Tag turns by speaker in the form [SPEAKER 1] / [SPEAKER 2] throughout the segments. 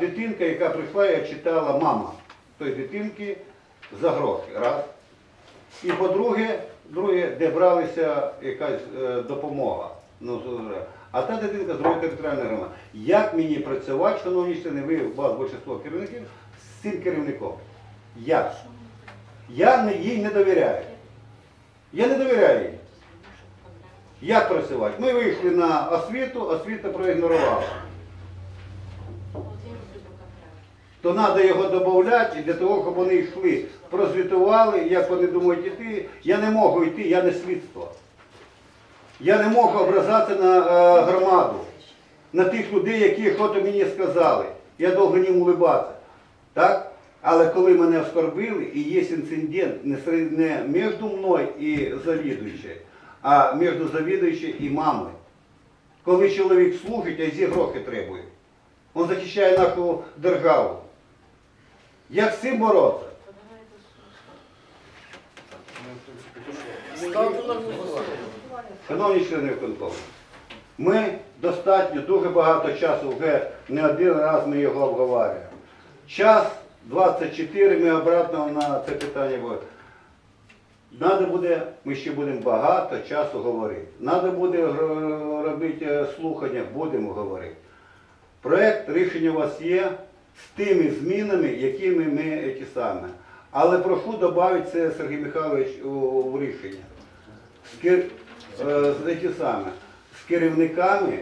[SPEAKER 1] дитинка, яка прийшла, я читала мама тої дитинки за гроші. Раз. І по-друге, друге, де бралася якась е, допомога. Ну, а та дитинка з другої територіальної громади. Як мені працювати, шановні члени, ви у вас більшість керівників з цим керівником? Як? Я їй не довіряю. Я не довіряю їй. Як працювати? Ми вийшли на освіту, освіта проігнорувала. То треба його додати для того, щоб вони йшли, прозвітували, як вони думають йти. Я не можу йти, я не слідство. Я не можу образатися на е, громаду, на тих людей, які що-то мені сказали. Я довго їм улибатися. Так? Але коли мене оскорбили, і є інцидент не, не між мною і завідуючою, а між завідуючою і мамою. Коли чоловік служить, а зі гроші требує. Він захищає нашу державу. Як з цим боротися? Шановні члени виконкому, ми достатньо дуже багато часу, вже не один раз ми його обговорюємо. Час 24, ми обратно на це питання будемо. Надо буде, ми ще будемо багато часу говорити. Надо буде робити е, слухання, будемо говорити. Проект рішення у вас є з тими змінами, якими ми ті саме. Але прошу додати це Сергій Михайлович у, рішення. З, кер... з, ті саме. з керівниками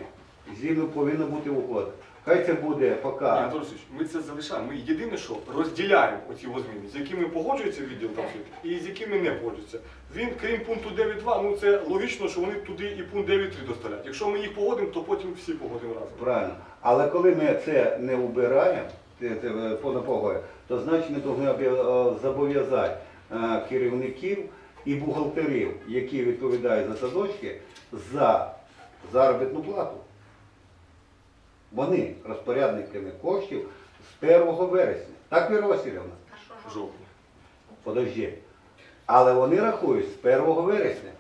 [SPEAKER 1] зі мною повинно бути угода. Хай це буде поки.
[SPEAKER 2] Ні, Анатолій ми це залишаємо. Ми єдине, що розділяємо оці зміни, з якими погоджується відділ там освіти і з якими не погоджується. Він, крім пункту 9.2, ну це логічно, що вони туди і пункт 9.3 доставлять. Якщо ми їх погодимо, то потім всі погодимо разом.
[SPEAKER 1] Правильно. Але коли ми це не вбираємо, е, поза то значить ми повинні е, зобов'язати е, керівників і бухгалтерів, які відповідають за садочки, за заробітну плату. Вони розпорядниками коштів з 1 вересня. Так, Віра Васильівна?
[SPEAKER 2] Жовтня.
[SPEAKER 1] Подожди. Але вони рахують з 1 вересня.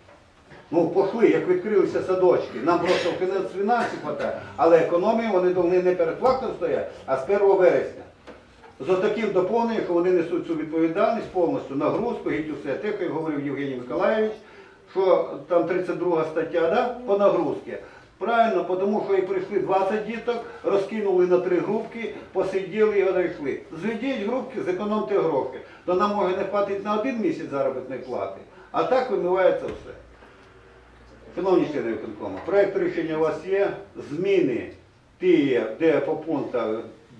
[SPEAKER 1] Ну, пошли, як відкрилися садочки. Нам просто в кінець фінансів хватає. Але економію вони повинні не перед фактом стоять, а з 1 вересня. З таким доповненням, що вони несуть цю відповідальність повністю, нагрузку, геть усе. Те, як говорив Євгеній Миколаївич, що там 32 стаття да, по нагрузці. Правильно, тому що і прийшли 20 діток, розкинули на три групки, посиділи і одійшли. Зведіть групки, зекономте гроші. То нам може не хватить на один місяць заробітної плати, а так вимивається все. Шановні члени виконкому, проект рішення у вас є. Зміни ті, є, де по пунктах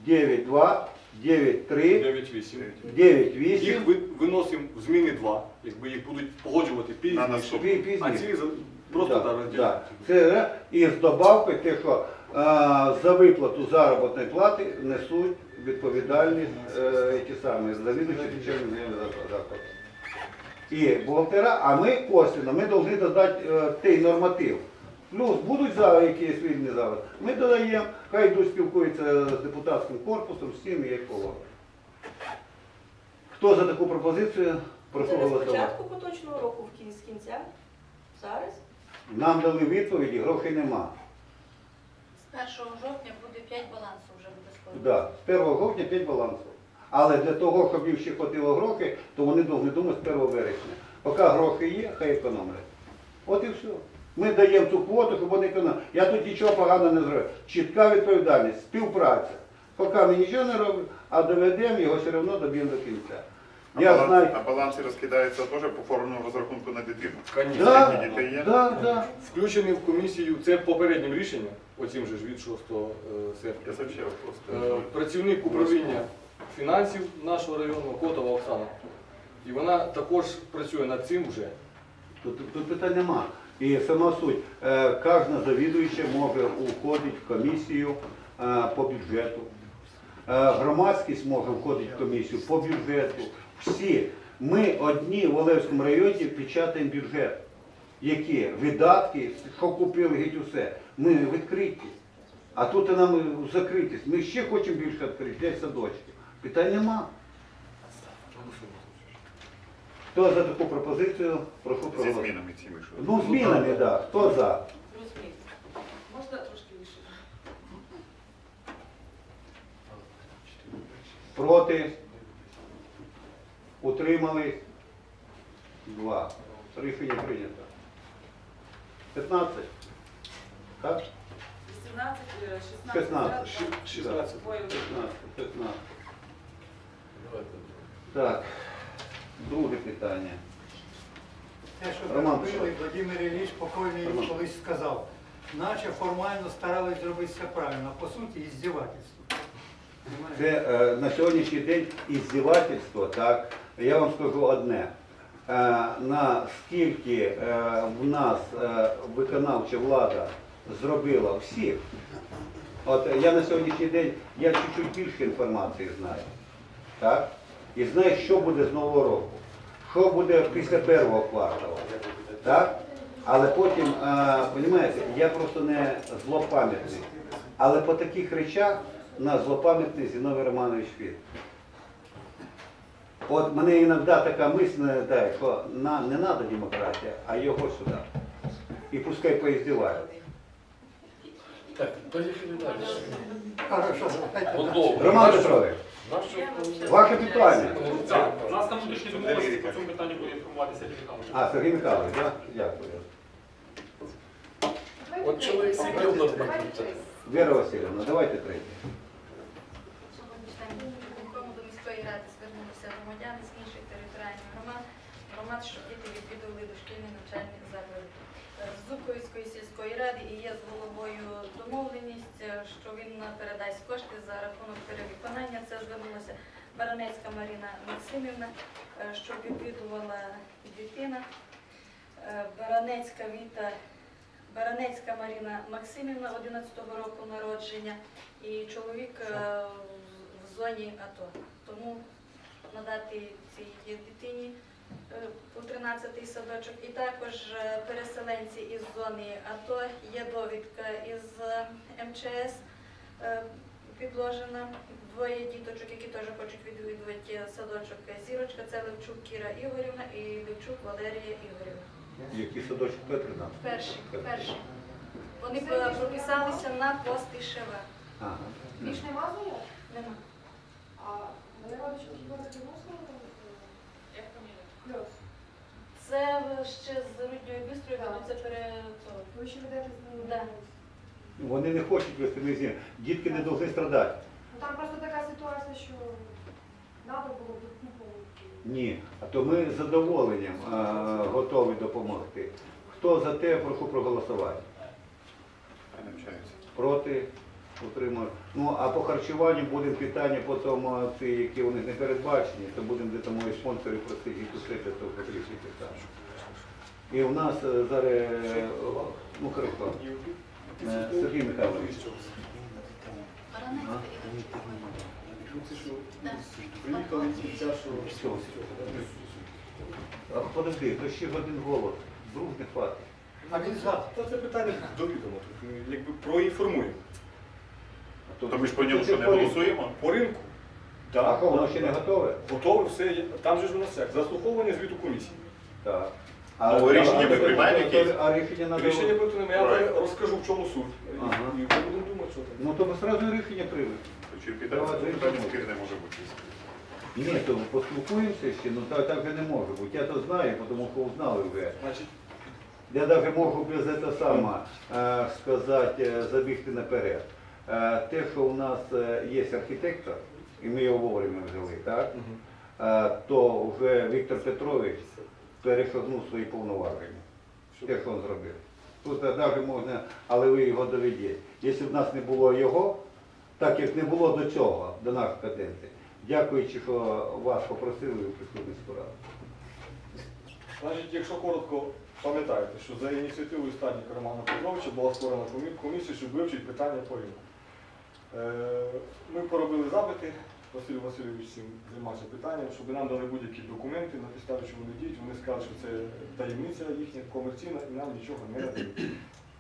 [SPEAKER 1] 9.2, 9.3,
[SPEAKER 2] 9.8.
[SPEAKER 1] 9.8.
[SPEAKER 2] Їх ви- виносимо в зміни 2, якби їх будуть погоджувати пізніше.
[SPEAKER 1] наступний. Пі-
[SPEAKER 2] А ці за- просто
[SPEAKER 1] Да,
[SPEAKER 2] так
[SPEAKER 1] да. Це е, і з добавкою те, що е, за виплату заробітної плати несуть відповідальність е, ті самі завідувачі лічебними закладами. І бухгалтера, а ми косвенно, ми повинні додати е, той норматив. Плюс будуть за якісь вільні зараз. Ми додаємо, хай йдуть спілкуються з депутатським корпусом, з цим і як положено. Хто за таку пропозицію? Прошу
[SPEAKER 3] Це з
[SPEAKER 1] голосувати.
[SPEAKER 3] початку поточного року, в кін- з кінця? Зараз?
[SPEAKER 1] Нам дали відповіді, грошей нема.
[SPEAKER 4] З 1 жовтня буде 5 балансів вже буде скоро.
[SPEAKER 1] Да, з 1 жовтня 5 балансів. Але для того, щоб їм ще хватило грошей, то вони повинні думати з 1 вересня. Поки гроші є, хай економлять. От і все. Ми даємо цю квоту, щоб вони економили. Я тут нічого поганого не зроблю. Чітка відповідальність, співпраця. Поки ми нічого не робимо, а доведемо його все одно доб'ємо до кінця.
[SPEAKER 5] А,
[SPEAKER 1] Я
[SPEAKER 5] баланс,
[SPEAKER 1] знаю.
[SPEAKER 5] а баланси розкидається теж по формульному розрахунку на дитину.
[SPEAKER 2] Конечно.
[SPEAKER 1] Да,
[SPEAKER 5] Скільки дітей є?
[SPEAKER 1] да, да.
[SPEAKER 2] Включений в комісію, це попереднім рішенням, оцім же ж від 6 е,
[SPEAKER 5] Я
[SPEAKER 2] серпня.
[SPEAKER 5] вообще
[SPEAKER 2] Е,
[SPEAKER 5] просто.
[SPEAKER 2] Працівник управління фінансів нашого району Котова Оксана. І вона також працює над цим вже.
[SPEAKER 1] Тут, тут питань нема. І сама суть, е, кожна завідуюча може уходити в комісію е, по бюджету. Е, громадськість може входити в комісію по бюджету. Всі. Ми одні в Олевському районі печатаємо бюджет. Які видатки, що купили, геть усе. Ми відкриті. А тут нам закритість. Ми ще хочемо більше відкрити, 5 садочків. Питань нема. Хто за таку пропозицію, прошу
[SPEAKER 5] Зі
[SPEAKER 1] проголосувати.
[SPEAKER 5] змінами цими, що.
[SPEAKER 1] Ну, змінами, так. Да. Хто за?
[SPEAKER 3] Можна трошки більше?
[SPEAKER 1] Проти? Утримались? Два. Рішення прийнято. 15? Так?
[SPEAKER 6] 18, е, 16.
[SPEAKER 1] 16.
[SPEAKER 2] Ші- 16.
[SPEAKER 6] Двоє
[SPEAKER 1] 15, 15. Так. Друге питання.
[SPEAKER 7] Те, що
[SPEAKER 1] Роман,
[SPEAKER 7] зробили, Владимир Ілліч покойний
[SPEAKER 1] Роман.
[SPEAKER 7] колись сказав, наче формально старались зробити все правильно, а по суті іздівательство.
[SPEAKER 1] Це е, на сьогоднішній день іздівательство, так. Я вам скажу одне. Е, наскільки е, в нас е, виконавча влада зробила всіх, от я на сьогоднішній день я чуть-чуть більше інформації знаю. Так? І знаю, що буде з нового року, що буде після першого кварталу. Так? Але потім, розумієте, я просто не злопам'ятний. Але по таких речах у нас злопам'ятний Зіновій Романович Фіт. От мене іноді така мисль нагадає, що на, не треба демократія, а його сюди. І пускай поїздівають.
[SPEAKER 8] Так, поїхали далі.
[SPEAKER 1] Роман Петрович, ваше питання.
[SPEAKER 9] Так, у нас на внутрішній домовленості по цьому питанню буде інформуватися Сергій Михайлович.
[SPEAKER 1] А, Сергій Михайлович, так? Дякую.
[SPEAKER 8] От чоловік скільки у нас?
[SPEAKER 1] Віра Васильівна, давайте третє.
[SPEAKER 4] Виконкому до міської ради звернулися громадяни з інших територіальних громад, громад, щоб діти відвідували дошкільні навчальні заклади. З Зубковської сільської ради і є з головою домовленість, е, що він передасть кошти за рахунок перевиконання. Це звернулася Баранецька Маріна Максимівна, е, щоб відвідувала дитина. Е, Баранецька Віта Баранецька Маріна Максимівна 11-го року народження і чоловік в- зоні АТО. Тому надати цій дитині у 13-й садочок. І також е, переселенці із зони АТО є довідка із е, МЧС е, підложена. Двоє діточок, які теж хочуть відвідувати садочок Зірочка, це Левчук Кіра Ігорівна і Левчук Валерія Ігорівна.
[SPEAKER 1] Які садочок Петрина?
[SPEAKER 4] Перші, перші. Вони е, прописалися на пост Ішева.
[SPEAKER 1] Ага.
[SPEAKER 10] Більш нема заявок?
[SPEAKER 4] Нема.
[SPEAKER 10] А вони родичі
[SPEAKER 6] фамілія?
[SPEAKER 10] Плюс.
[SPEAKER 4] Це ще з Рудньою Бістрою,
[SPEAKER 10] Так.
[SPEAKER 4] це пере... то.
[SPEAKER 10] Ви ще ведете з ними?
[SPEAKER 4] Да.
[SPEAKER 1] Вони не хочуть вести мізі. Дітки не повинні страдати.
[SPEAKER 10] Ну там просто така ситуація, що треба було б ну,
[SPEAKER 1] Ні, а то ми з задоволенням а, готові допомогти. Хто за те, прошу проголосувати.
[SPEAKER 5] Хай навчаються.
[SPEAKER 1] Проти, утримують. Ну, а по харчуванню будемо питання потім, ці, які у них не передбачені, то будемо де там мої спонсори просити їх усити, то потрібні питання. І у нас е, зараз, е, ну Е, Сергій Михайлович.
[SPEAKER 2] Приїхали що...
[SPEAKER 1] А подожди, то ще один голос, друг не хватить.
[SPEAKER 7] А він за.
[SPEAKER 2] Та це питання до відома. Якби проінформуємо.
[SPEAKER 5] То ми ж поняли,
[SPEAKER 1] це
[SPEAKER 5] що не голосуємо.
[SPEAKER 2] По ринку.
[SPEAKER 1] А
[SPEAKER 2] Так.
[SPEAKER 1] воно ще не готове?
[SPEAKER 2] Готове все. є. Там же ж нас як? Заслуховування звіту комісії.
[SPEAKER 1] Так.
[SPEAKER 5] Ну, рішення ми приймаємо якесь?
[SPEAKER 1] А рішення надо...
[SPEAKER 2] Рішення потім я
[SPEAKER 5] Правильно.
[SPEAKER 2] розкажу, в чому суть. І-
[SPEAKER 1] Ага.
[SPEAKER 2] І вже будемо думати, що там.
[SPEAKER 1] Ну то ми одразу рішення приймемо.
[SPEAKER 5] Чи це питання спірне може бути.
[SPEAKER 1] Ні, то поспілкуємося ще, ну так, так же не може бути. Я то знаю, тому що узнали вже.
[SPEAKER 2] Значить,
[SPEAKER 1] Я навіть можу без це саме сказати, е, забігти наперед. Е, Те, що у нас е, є архітектор, і ми його вовремя взяли, так? Е, то вже Віктор Петрович перешагнув свої повноваження. Те, що він зробив. Тут навіть можна, але ви його доведіть. Якщо б нас не було його, так як не було до цього, до нашої каденції, дякуючи, що вас попросили прийшли в міську.
[SPEAKER 2] Значить, якщо коротко пам'ятаєте, що за ініціативою Стадніка Романа Петровича була створена комісія, щоб вивчити питання по ринку. Е, Ми поробили запити, Василь Васильович цим займався питанням, щоб нам дали будь-які документи на підставі, що вони діють. Вони сказали, що це таємниця їхня комерційна і нам нічого не надають.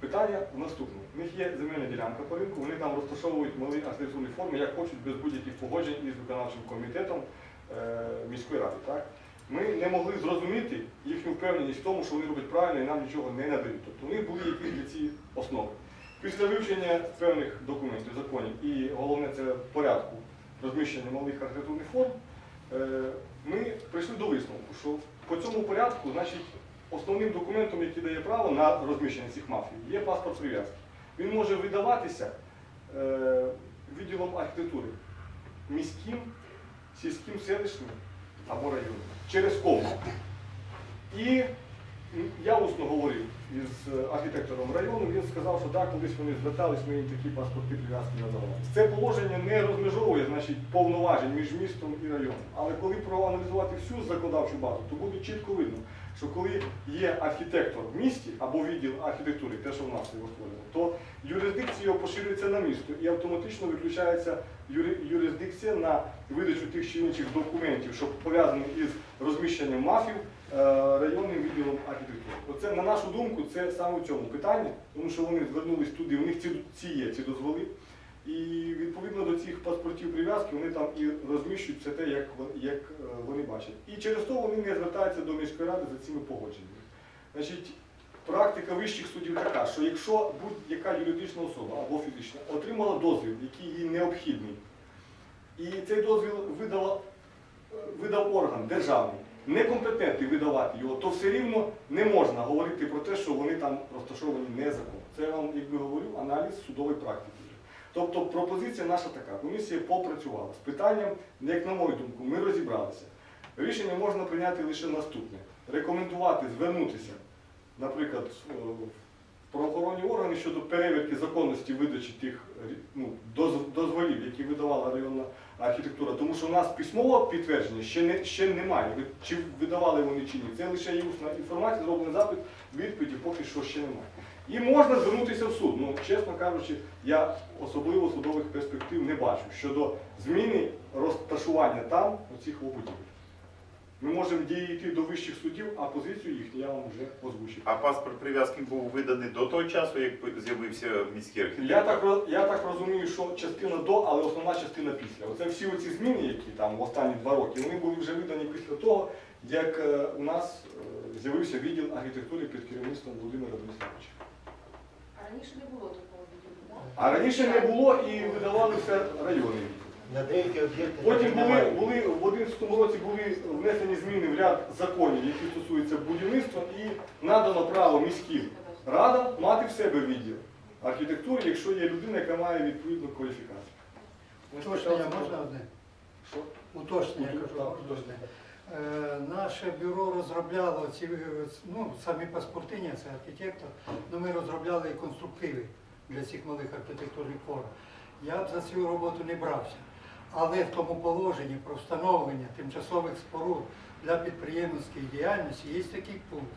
[SPEAKER 2] Питання в наступному. У них є земельна ділянка по ринку, вони там розташовують малі архітектурні форми, як хочуть, без будь-яких погоджень із виконавчим комітетом е, міської ради. Так? Ми не могли зрозуміти їхню впевненість в тому, що вони роблять правильно і нам нічого не надають. Тобто у них були якісь для ці основи. Після вивчення певних документів, законів і головне це порядку розміщення малих архітектурних форм, е, ми прийшли до висновку, що по цьому порядку, значить, основним документом, який дає право на розміщення цих мафій, є паспорт прив'язки. Він може видаватися е, відділом архітектури міським, сільським, селищним або районним через кому. І я усно говорив із е, архітектором району, він сказав, що так, колись вони звертались, ми їм такі паспорти прив'язки надавали. Це положення не розмежовує значить, повноважень між містом і районом. Але коли проаналізувати всю законодавчу базу, то буде чітко видно, що коли є архітектор в місті або відділ архітектури, те, що в нас його створено, то юрисдикція поширюється на місто і автоматично виключається юри- юрисдикція на видачу тих чи інших документів, що пов'язані із розміщенням мафів районним відділом архітектури. Оце, на нашу думку, це саме в цьому питанні, тому що вони звернулись туди, у них ці, ці є ці дозволи. І відповідно до цих паспортів прив'язки вони там і розміщують все те, як, як е, вони бачать. І через то вони не звертаються до міської ради за цими погодженнями. Значить, практика вищих судів така, що якщо будь-яка юридична особа або фізична отримала дозвіл, який їй необхідний, і цей дозвіл видала, е, видав орган державний, некомпетентний видавати його, то все рівно не можна говорити про те, що вони там розташовані незаконно. Це я вам, якби говорю, аналіз судової практики. Тобто пропозиція наша така. Комісія попрацювала з питанням, як на мою думку, ми розібралися. Рішення можна прийняти лише наступне: рекомендувати звернутися, наприклад, в правоохоронні органи щодо перевірки законності видачі тих е, ну, дозволів, які видавала районна архітектура. Тому що у нас письмового підтвердження ще, не, ще немає. Чи видавали вони чи ні. Це лише є усна інформація, зроблений запит, відповіді поки що ще немає. І можна звернутися в суд. Ну, чесно кажучи, я особливо судових перспектив не бачу щодо зміни розташування там оцих будівель. Ми можемо дійти до вищих судів, а позицію їхню я вам вже озвучив.
[SPEAKER 5] А паспорт прив'язки був виданий до того часу, як з'явився міський архітектор?
[SPEAKER 2] Я так, я так розумію, що частина до, але основна частина після. Оце всі оці зміни, які там в останні два роки, вони були вже видані після того, як е, у нас е, з'явився відділ архітектури під керівництвом Володимира Бориславовича.
[SPEAKER 6] А раніше не було такого відділу.
[SPEAKER 2] А раніше не було і видавалися районні відділи.
[SPEAKER 11] На деякі об'єкти
[SPEAKER 2] Потім були,
[SPEAKER 11] немає.
[SPEAKER 2] були в 2011 році були внесені зміни в ряд законів, які стосуються будівництва, і надано право міським радам мати в себе відділ архітектури, якщо є людина, яка має відповідну кваліфікацію.
[SPEAKER 7] Уточнення можна одне?
[SPEAKER 2] Що?
[SPEAKER 7] Уточнення, я
[SPEAKER 2] Так,
[SPEAKER 7] кажу, можна
[SPEAKER 2] уточнення.
[SPEAKER 7] одне. Е, Наше бюро розробляло ці е, ну, самі паспорти, ні, це архітектор, але ми розробляли і конструктиви для цих малих архітектурних форм. Я б за цю роботу не брався. Але в тому положенні про встановлення тимчасових споруд для підприємницької діяльності є такий пункт.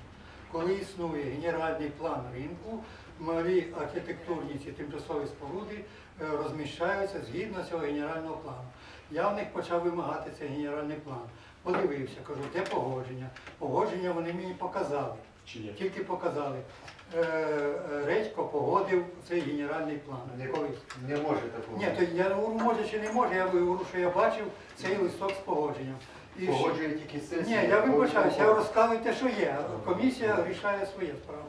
[SPEAKER 7] Коли існує генеральний план ринку, малі архітектурні ці тимчасові споруди е, розміщаються згідно цього генерального плану. Я в них почав вимагати цей генеральний план. Подивився, кажу, де погодження. Погодження вони мені показали. Тільки показали. Е, е, Редько погодив цей генеральний план.
[SPEAKER 11] Не, не може такого.
[SPEAKER 7] Ні, то я говорю, може чи не може, я говорю, що я бачив цей листок з погодженням. І
[SPEAKER 11] Погоджує тільки сесія.
[SPEAKER 7] ні, я вибачаюся, я розказую те, що є. Комісія рішає своє справу.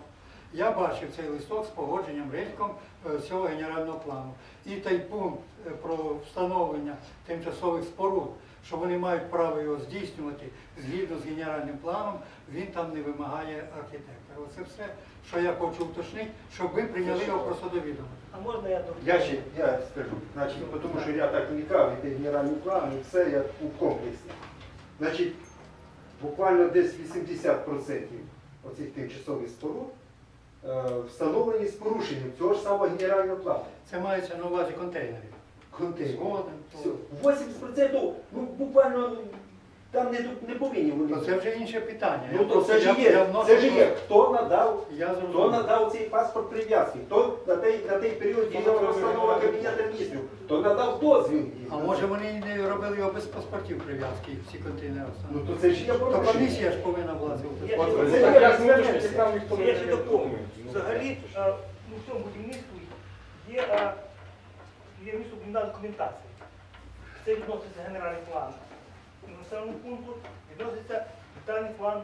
[SPEAKER 7] Я бачив цей листок з погодженням Редьком е, цього генерального плану. І той пункт е, про встановлення тимчасових споруд, що вони мають право його здійснювати згідно з генеральним планом, він там не вимагає архітектора. Оце все, що я хочу уточнити, щоб ви прийняли його просто до відома.
[SPEAKER 11] А можна я Я ще я скажу. Значить, тому що я так вникав, і генеральний план, і все я у комплексі. Значить, буквально десь 80% оцих тимчасових споруд е, встановлені з порушенням цього ж самого генерального плану.
[SPEAKER 7] Це мається на увазі контейнери.
[SPEAKER 11] Контейнери.
[SPEAKER 7] Згоден.
[SPEAKER 11] 80% ну, буквально там не, не повинні вони.
[SPEAKER 7] Це вже інше питання.
[SPEAKER 11] Ну то це ж
[SPEAKER 7] я- я
[SPEAKER 11] є, це ж є. Хто надав,
[SPEAKER 7] Я
[SPEAKER 11] хто надав цей паспорт прив'язки, хто на той, на той період діяла постанова Кабінету міністрів, хто надав дозвіл.
[SPEAKER 7] А може вони не робили його без паспортів прив'язки, всі контейнери
[SPEAKER 11] Ну то це ж є
[SPEAKER 7] То комісія ж повинна була це
[SPEAKER 11] Я-
[SPEAKER 12] ще
[SPEAKER 2] дає
[SPEAKER 12] доповню.
[SPEAKER 2] документи. Ну,
[SPEAKER 12] Взагалі,
[SPEAKER 2] так,
[SPEAKER 12] е, ну, в цьому будівництві є, е, є містобудівна документація. Це відноситься генеральний план населеного пункту відноситься даний план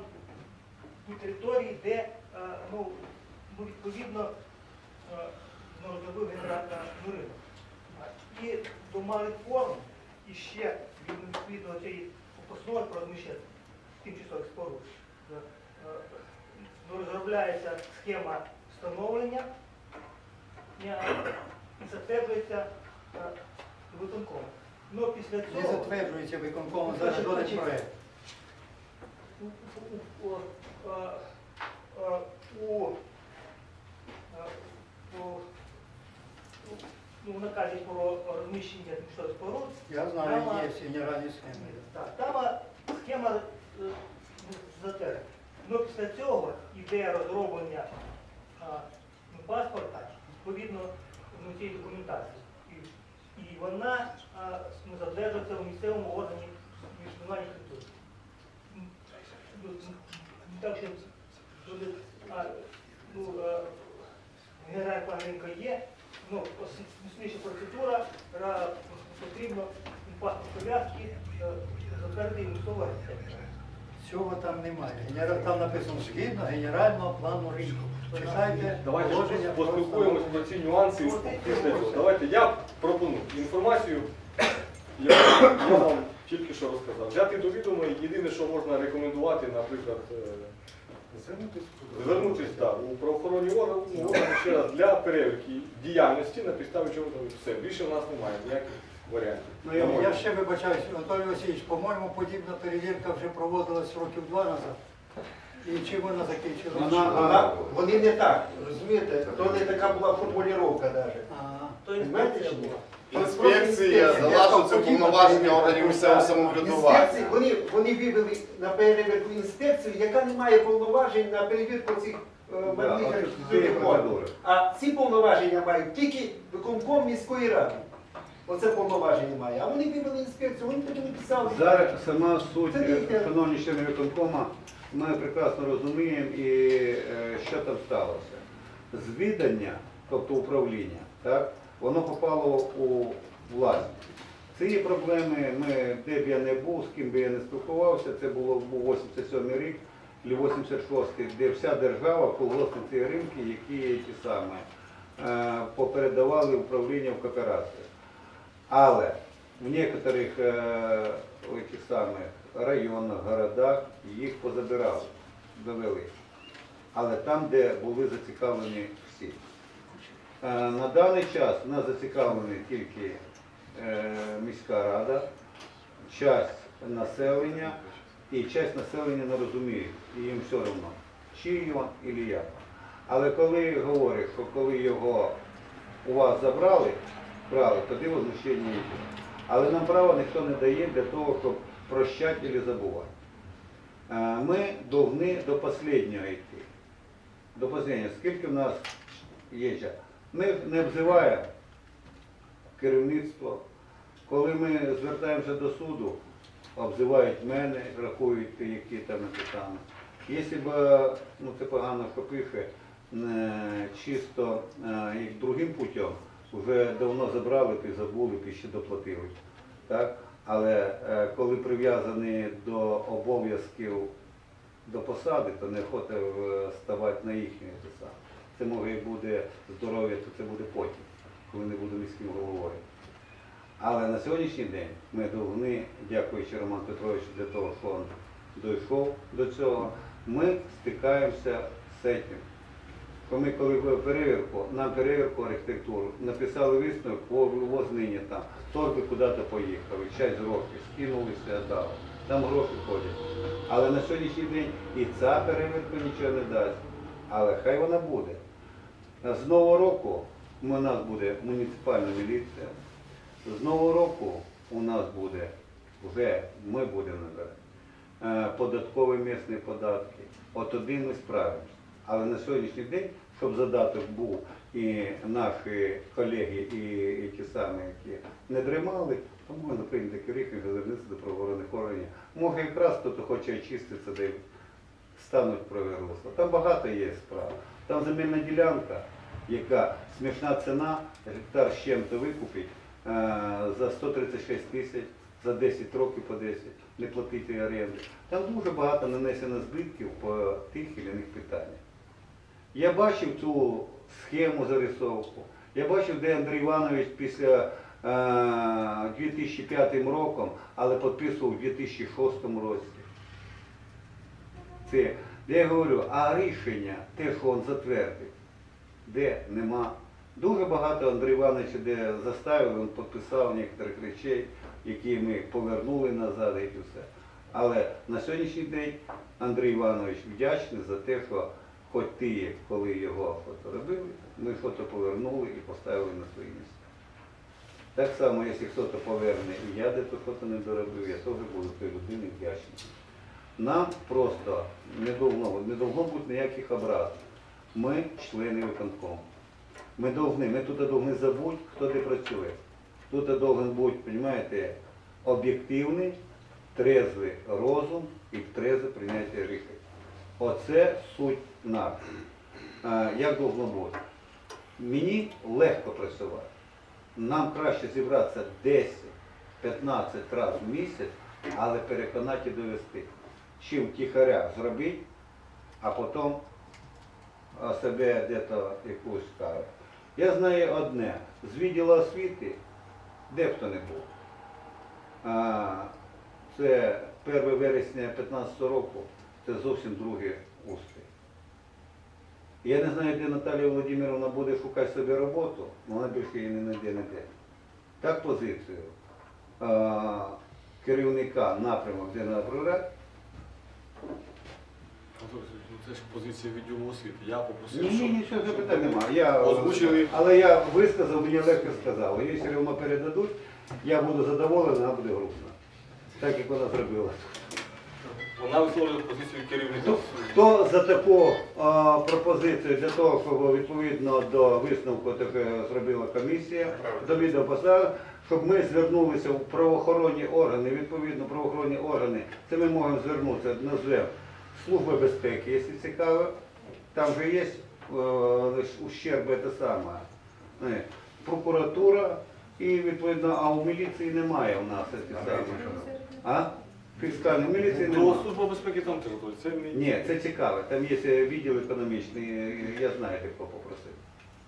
[SPEAKER 12] у території, де е, ну, ну, відповідно е, ну, народовий генератор буринок. І до малих форм і ще відповідно цієї постанови про розміщення тимчасових споруд е, розробляється схема встановлення і затверджується виконком. Ну, після
[SPEAKER 7] Не
[SPEAKER 12] цього
[SPEAKER 7] затверджується виконкомом
[SPEAKER 12] Значить,
[SPEAKER 7] зараз жоден
[SPEAKER 12] значить,
[SPEAKER 7] проект.
[SPEAKER 12] у, у, у, у, у, ну, в наказі про розміщення тимчасових споруд
[SPEAKER 7] Я знаю,
[SPEAKER 12] Прямо-
[SPEAKER 7] є всі генеральні схеми.
[SPEAKER 12] так, там а, схема е, затверджена. Ну, після цього йде розроблення а, ну, паспорта відповідно ну, цієї документації. І, і вона а, ну, затверджується у місцевому органі міжнародної культури. Ну, Так що буде, а, ну, генеральна план ринку є, ну, основніша процедура, ра- потрібно паспорт пов'язки е, затвердити місцевого архітектора.
[SPEAKER 7] Цього там немає. Генера- Там написано згідно генерального плану ринку. Читайте
[SPEAKER 2] Давайте
[SPEAKER 7] положення про
[SPEAKER 2] поспілкуємося про ці нюанси. Давайте я пропоную інформацію, яку я вам тільки що розказав. Взяти до відома, і єдине, що можна рекомендувати, наприклад, е, звернутися да, у правоохоронні органи, ну, органи ще раз для перевірки діяльності, на підставі чого там все. Більше в нас немає ніяких варіантів.
[SPEAKER 1] Ну, я
[SPEAKER 7] Я ще вибачаюсь, Анатолій Васильович, по-моєму, подібна перевірка вже проводилась років два назад. І чим вона закінчилася?
[SPEAKER 1] Вона-
[SPEAKER 11] Вона, вони не так, розумієте? То не така була формулювання навіть.
[SPEAKER 12] То інспекція була.
[SPEAKER 5] Інспекція дала, що це повноваження органів місцевого самоврядування.
[SPEAKER 11] Інспекції, вони, вони вивели на перевірку інспекцію, яка не має повноважень на перевірку цих е. А ці повноваження мають тільки виконком міської ради. Оце повноваження має. А вони вивели інспекцію, вони тоді написали.
[SPEAKER 1] Зараз сама суть,
[SPEAKER 11] Це
[SPEAKER 1] шановні члени виконкома, ми прекрасно розуміємо, і е, що там сталося. Звідання, тобто управління, так, воно попало у власність. Ці проблеми, ми, де б я не був, з ким би я не спілкувався, це було був 87 рік, чи 86-й, де вся держава, колгоспниці ринки, які ті самі, е, попередавали управління в кооперацію. Але в некоторих е, районах, городах їх позабирали, довели. Але там, де були зацікавлені всі. Е, на даний час у нас зацікавлені тільки е, міська рада, часть населення і часть населення не розуміє, і їм все одно, чи він і як. Але коли говорять, що коли його у вас забрали, брали, тоді возмущення йде. Але нам права ніхто не дає для того, щоб прощати або забувати. Е, Ми повинні до останнього йти. До останнього. Скільки в нас є час? Ми не обзиваємо керівництво. Коли ми звертаємося до суду, обзивають мене, рахують, які там написано. Якщо б, е, ну це погано, що пише, е, чисто е, і другим путем, вже давно забрали, ти забули, ти ще доплатили. Так? Але е, коли прив'язані до обов'язків до посади, то неохота е, ставати на їхнє те саме. Це може і буде здоров'я, то це буде потім, коли не буду міським головою. Але на сьогоднішній день ми повинні, дякуючи Роману Петровичу для того, що він дійшов до цього, ми стикаємося з цим. Ми коли перевірку, на перевірку архітектуру написали висновок, о, вознення там, торби куди-то поїхали, часть грошей, скинулися, дали. Там гроші ходять. Але на сьогоднішній день і ця перевірка нічого не дасть. Але хай вона буде. З нового року у нас буде муніципальна міліція. З нового року у нас буде, вже ми будемо набирати, е, податкові місні податки. От один ми справимося. Але на сьогоднішній день, щоб задаток був і наші колеги, і, ті самі, які не тримали, то можна прийняти таке рішення, звернутися до правоохоронних органів. Може якраз хто хоче очиститися, де стануть русла. Там багато є справ. Там земельна ділянка, яка смішна ціна, гектар з чим-то викупить е, за 136 тисяч, за 10 років по 10, не платити оренди. Там дуже багато нанесено збитків по тих чи інших питаннях. Я бачив цю схему зарисовку. Я бачив, де Андрій Іванович після е, 2005 роком, але підписував у 2006 році. Це, де я говорю, а рішення, те, що він затвердив, де нема. Дуже багато Андрій Іванович, де заставив, він підписав некоторих речей, які ми повернули назад і все. Але на сьогоднішній день Андрій Іванович вдячний за те, що хоч ті, коли його фото робили, ми фото повернули і поставили на свої місця. Так само, якщо хтось поверне і я де то фото не доробив, я теж буду тій людині вдячний. Нам просто не должно, не должно бути ніяких образ. Ми члени виконкому. Ми должны, ми тут повинні забути, хто де працює. Тут должен бути, розумієте, об'єктивний, трезвий розум і трезне прийняття рішень. Оце суть нації. Як должно бути? Мені легко працювати. Нам краще зібратися 10-15 разів в місяць, але переконати і довести. Чим тихаря зробити, а потім себе де-то якусь ставити. Я знаю одне, з відділу освіти, де б хто не був. Це 1 вересня 2015 року, це зовсім другий успіх. Я не знаю, де Наталія Володимировна буде шукати собі роботу, вона більше її не знайде ніде. Так позицію керівника напрямок, де треба прибрати,
[SPEAKER 2] Анатолій Сергійович, ну це ж позиція відділу освіти. Я попросив,
[SPEAKER 1] Ні, ні,
[SPEAKER 2] щоб-
[SPEAKER 1] нічого запитань немає. Я,
[SPEAKER 2] Озвучили.
[SPEAKER 1] Але я висказав, мені легко сказали. Якщо йому передадуть, я буду задоволений, вона буде грустна. Так як вона зробила.
[SPEAKER 2] Вона висловлює позицію керівника.
[SPEAKER 1] Хто, хто за таку а, пропозицію для того, щоб відповідно до висновку таке зробила комісія, до відеопослав, щоб ми звернулися в правоохоронні органи, відповідно правоохоронні органи, це ми можемо звернутися, назвемо Служба безпеки, якщо цікаво, там же є е, ущерб, це саме. Е, Прокуратура і відповідно, а у міліції немає у нас ці самі. А? Фіскальної міліції
[SPEAKER 2] То
[SPEAKER 1] немає.
[SPEAKER 2] служба безпеки там теж це не...
[SPEAKER 1] Ні, це цікаво. Там є відділ економічний, я знаю, хто попросив.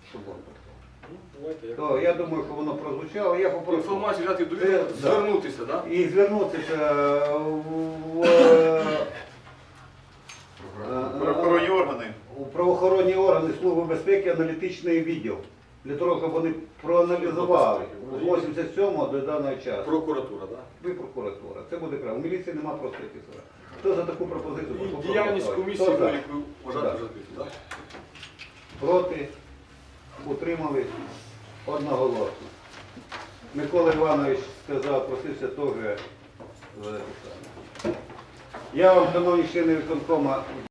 [SPEAKER 1] Щоб він попросив.
[SPEAKER 2] Ну, давайте,
[SPEAKER 1] То я думаю, що воно прозвучало, я попросив.
[SPEAKER 2] Інформацію взяти до
[SPEAKER 1] Це-
[SPEAKER 2] відома,
[SPEAKER 1] да.
[SPEAKER 2] звернутися.
[SPEAKER 1] І звернутися в, е,
[SPEAKER 5] Правоохоронні органи.
[SPEAKER 1] у правоохоронні органи Служби безпеки аналітичний відділ. Для того, щоб вони проаналізували з 87 до даного часу.
[SPEAKER 2] Прокуратура, так?
[SPEAKER 1] Ви прокуратура. Це буде право. У міліції немає просто офіцера. Хто за таку пропозицію?
[SPEAKER 2] І діяльність комісії,
[SPEAKER 1] за?
[SPEAKER 2] ви вважаєте,
[SPEAKER 1] Да.
[SPEAKER 2] вже так?
[SPEAKER 1] Проти? Утримались одноголосно. Микола Іванович сказав, просився теж. за те. Я вам, шановні члени виконкома,